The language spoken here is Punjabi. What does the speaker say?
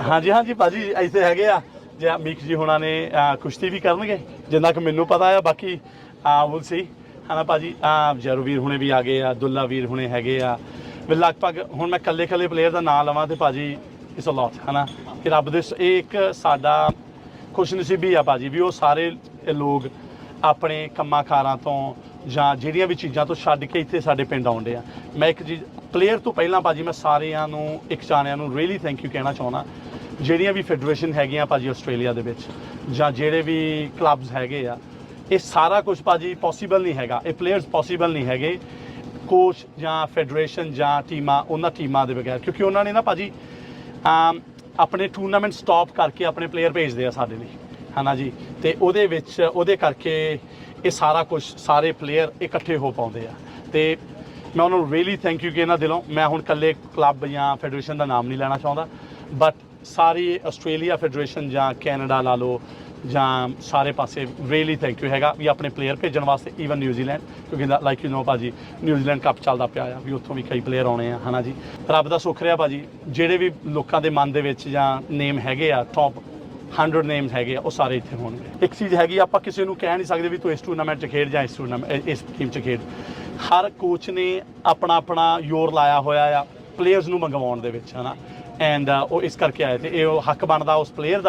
ਹਾਂਜੀ ਹਾਂਜੀ ਭਾਜੀ, ਇੱਥੇ ਹੈਗੇ ਆ। ਜੇ ਮੀਕ ਜੀ ਹੁਣਾਂ ਨੇ ਕੁਸ਼ਤੀ ਵੀ ਕਰਨਗੇ। ਜਿੰਨਾ ਕਿ ਮੈਨੂੰ ਪਤਾ ਆ, ਬਾਕੀ ਵਿਲ ਸੀ ਹਨਾ ਭਾਜੀ ਆ ਜਰੂਵੀਰ ਹੁਣੇ ਵੀ ਆ ਗਏ ਆ, ਦੁੱਲਾ ਵੀਰ ਹੁਣੇ ਹੈਗੇ ਆ। ਵੀ ਲਗਭਗ ਹੁਣ ਮੈਂ ਕੱਲੇ ਕੱਲੇ ਪਲੇਅਰ ਦਾ ਨਾਮ ਲਵਾਂ ਤੇ ਭਾਜੀ ਇਟਸ ਅ ਲੋਟ ਹਨਾ? ਕਿ ਰੱਬ ਦੇ ਇਹ ਇੱਕ ਸਾਡਾ ਖੁਸ਼ਨਸੀਬੀ ਆ ਭਾਜੀ, ਵੀ ਉਹ ਸਾਰੇ ਲੋਕ ਆਪਣੇ ਕੰਮਾਂ ਕਾਰਾਂ ਤੋਂ ਜਾਂ ਜਿਹੜੀਆਂ ਵੀ ਚੀਜ਼ਾਂ ਤੋਂ ਛੱਡ ਕੇ ਇੱਥੇ ਸਾਡੇ ਪਿੰਡ ਆਉਂਦੇ ਆ। ਮੈਂ ਇੱਕ ਚੀਜ਼ ਪਲੇਅਰ ਤੋਂ ਪਹਿਲਾਂ ਭਾਜੀ ਮੈਂ ਸਾਰਿਆਂ ਨੂੰ ਇੱਕ ਜਾਣਿਆਂ ਨੂੰ ਰੀਲੀ ਥੈਂਕ ਯੂ ਕਹਿਣਾ ਚਾਹੁੰਦਾ ਜਿਹੜੀਆਂ ਵੀ ਫੈਡਰੇਸ਼ਨ ਹੈਗੀਆਂ ਭਾਜੀ ਆਸਟ੍ਰੇਲੀਆ ਦੇ ਵਿੱਚ ਜਾਂ ਜਿਹੜੇ ਵੀ ਕਲੱਬਸ ਹੈਗੇ ਆ ਇਹ ਸਾਰਾ ਕੁਝ ਭਾਜੀ ਪੋਸੀਬਲ ਨਹੀਂ ਹੈਗਾ ਇਹ ਪਲੇਅਰਸ ਪੋਸੀਬਲ ਨਹੀਂ ਹੈਗੇ ਕੋਚ ਜਾਂ ਫੈਡਰੇਸ਼ਨ ਜਾਂ ਟੀਮਾਂ ਉਹਨਾਂ ਟੀਮਾਂ ਦੇ ਬਗੈਰ ਕਿਉਂਕਿ ਉਹਨਾਂ ਨੇ ਨਾ ਭਾਜੀ ਅਮ, ਆਪਣੇ ਟੂਰਨਾਮੈਂਟ ਸਟਾਪ ਕਰਕੇ ਆਪਣੇ ਪਲੇਅਰ ਭੇਜਦੇ ਆ ਸਾਡੇ ਲਈ ਹਨਾ ਜੀ? ਤੇ ਉਹਦੇ ਵਿੱਚ ਉਹਦੇ ਕਰਕੇ ਇਹ ਸਾਰਾ ਕੁਝ ਸਾਰੇ ਪਲੇਅਰ ਇਕੱਠੇ ਹੋ ਪਾਉਂਦੇ ਆ ਤੇ ਮੈਂ ਉਹਨਾਂ ਨੂੰ ਰੀਲੀ ਥੈਂਕ ਯੂ ਕਹਿਣਾ ਦਿਲੋਂ। ਮੈਂ ਹੁਣ ਇਕੱਲੇ ਕਲੱਬ ਜਾਂ ਫੈਡਰੇਸ਼ਨ ਦਾ ਨਾਮ ਨਹੀਂ ਲੈਣਾ ਚਾਹੁੰਦਾ। ਬਟ ਸਾਰੀ ਆਸਟ੍ਰੇਲੀਆ ਫੈਡਰੇਸ਼ਨ ਜਾਂ ਕੈਨੇਡਾ ਲਾ ਲਓ ਜਾਂ ਸਾਰੇ ਪਾਸੇ ਰੀਲੀ ਥੈਂਕ ਯੂ ਹੈਗਾ ਵੀ ਆਪਣੇ ਪਲੇਅਰ ਭੇਜਣ ਵਾਸਤੇ ਈਵਨ ਨਿਊਜ਼ੀਲੈਂਡ ਕਿਉਂਕਿ ਲਾਈਕ ਯੂ نو ਭਾਜੀ ਨਿਊਜ਼ੀਲੈਂਡ ਕੱਪ ਚੱਲਦਾ ਪਿਆ ਆ, ਵੀ ਉੱਥੋਂ ਵੀ ਕਈ ਪਲੇਅਰ ਆਉਣੇ ਆ, ਹਨਾ ਜੀ। ਰੱਬ ਦਾ ਸੁੱਖ ਰਿਹਾ ਭਾਜੀ। ਜਿਹੜੇ ਵੀ ਲੋਕਾਂ ਦੇ ਮਨ ਦੇ ਵਿੱਚ ਜਾਂ ਨੇਮ ਹੈਗੇ ਆ ਟੌਪ 100 ਨੇਮਸ ਹੈਗੇ ਆ, ਉਹ ਸਾਰੇ ਇੱਥੇ ਹੋਣਗੇ। ਇੱਕ ਚੀਜ਼ ਹੈਗੀ, ਆਪਾਂ ਕਿਸੇ ਨੂੰ ਕਹਿ ਨਹੀਂ ਸਕਦੇ ਵੀ ਤੂੰ ਇਸ ਟੂਰਨਾਮੈਂਟ 'ਚ ਖੇਡ ਜਾਂ ਇਸ ਟੂਰਨਾਮੈਂਟ ਇਸ ਟੀਮ 'ਚ ਖੇਡ। ਹਰ ਕੋਚ ਨੇ ਆਪਣਾ ਆਪਣਾ ਯੋਰ ਲਾਇਆ ਹੋਇਆ ਆ ਪਲੇਅਰਸ ਨੂੰ ਮੰਗਵਾਉਣ ਦੇ ਵਿੱਚ, ਹਨਾ? ਐਂਡ ਉਹ ਇਸ ਕਰਕੇ ਆਏ ਤੇ ਇਹ ਉਹ ਹੱਕ ਬਣਦਾ ਉਸ ਪਲੇਅਰ ਦਾ।